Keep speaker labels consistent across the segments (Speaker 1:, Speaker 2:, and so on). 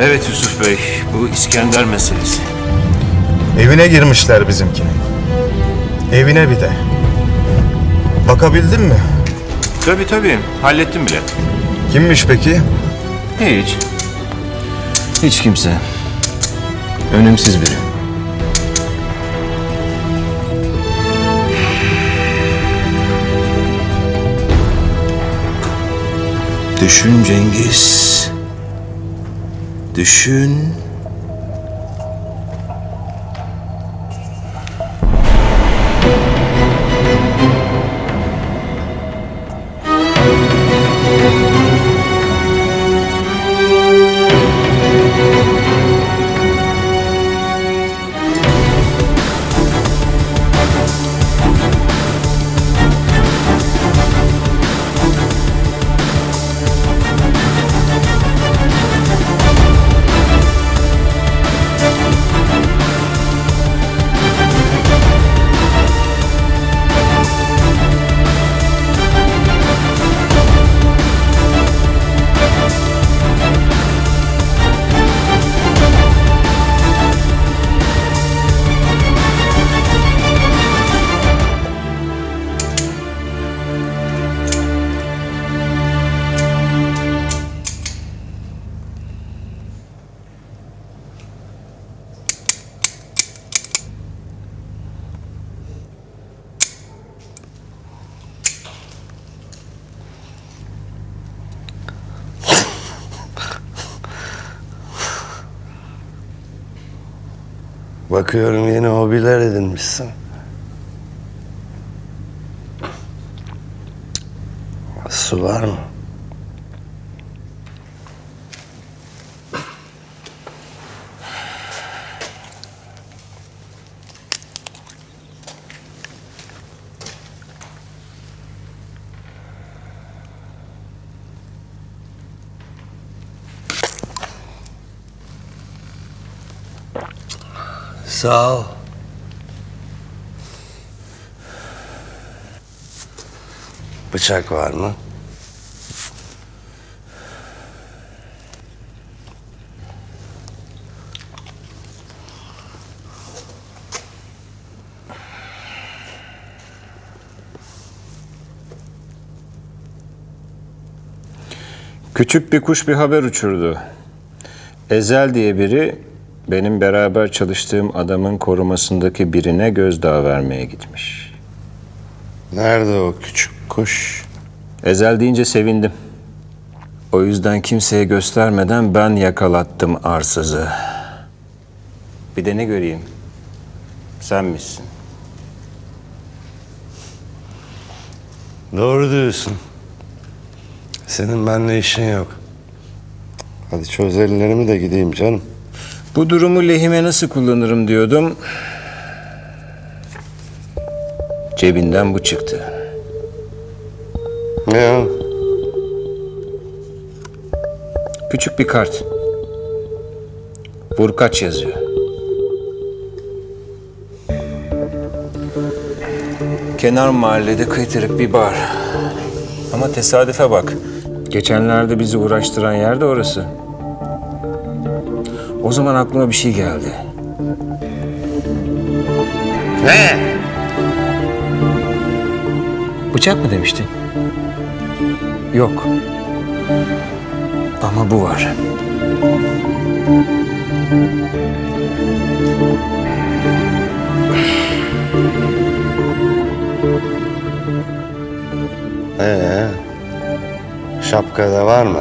Speaker 1: Evet Yusuf Bey, bu İskender meselesi.
Speaker 2: Evine girmişler bizimkinin. Evine bir de. Bakabildin mi?
Speaker 1: Tabii tabii, hallettim bile.
Speaker 2: Kimmiş peki?
Speaker 1: Hiç. Hiç kimse. Önemsiz biri. Düşün Cengiz. Düşün.
Speaker 3: Bakıyorum yeni hobiler edinmişsin. Su var mı? Sağ ol. Bıçak var mı?
Speaker 1: Küçük bir kuş bir haber uçurdu. Ezel diye biri benim beraber çalıştığım adamın korumasındaki birine gözdağı vermeye gitmiş.
Speaker 3: Nerede o küçük kuş?
Speaker 1: Ezel deyince sevindim. O yüzden kimseye göstermeden ben yakalattım arsızı. Bir de ne göreyim? Sen misin?
Speaker 3: Doğru diyorsun. Senin benimle işin yok. Hadi çöz ellerimi de gideyim canım.
Speaker 1: Bu durumu lehime nasıl kullanırım diyordum. Cebinden bu çıktı.
Speaker 3: Ne ya?
Speaker 1: Küçük bir kart. Vurkaç yazıyor. Kenar mahallede kıytırık bir bar. Ama tesadüfe bak. Geçenlerde bizi uğraştıran yer de orası. O zaman aklıma bir şey geldi.
Speaker 3: Ne?
Speaker 1: Bıçak mı demiştin? Yok. Ama bu var.
Speaker 3: Ee, şapkada var mı?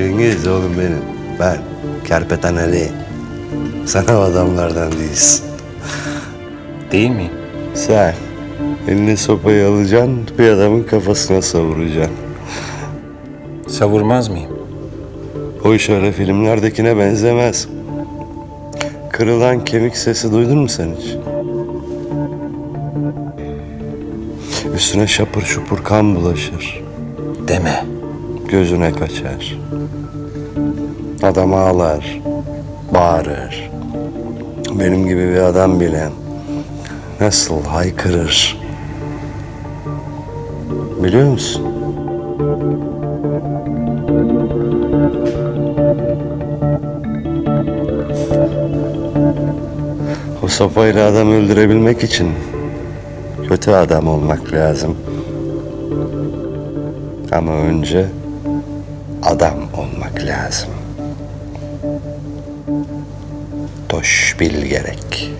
Speaker 3: Cengiz oğlum benim. Ben Kerpeten Ali. Sen o adamlardan değilsin.
Speaker 1: Değil miyim?
Speaker 3: Sen eline sopayı alacaksın, bir adamın kafasına savuracaksın.
Speaker 1: Savurmaz mıyım?
Speaker 3: O iş öyle filmlerdekine benzemez. Kırılan kemik sesi duydun mu sen hiç? Üstüne şapır şupur kan bulaşır.
Speaker 1: Deme.
Speaker 3: Gözüne kaçar. Adam ağlar, bağırır. Benim gibi bir adam bile nasıl haykırır. Biliyor musun? O sopayla adam öldürebilmek için kötü adam olmak lazım. Ama önce adam olmak lazım. Toş bil gerek.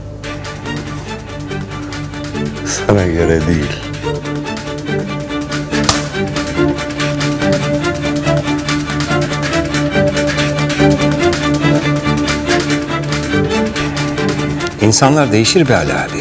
Speaker 3: Sana göre değil.
Speaker 1: İnsanlar değişir be Ali abi.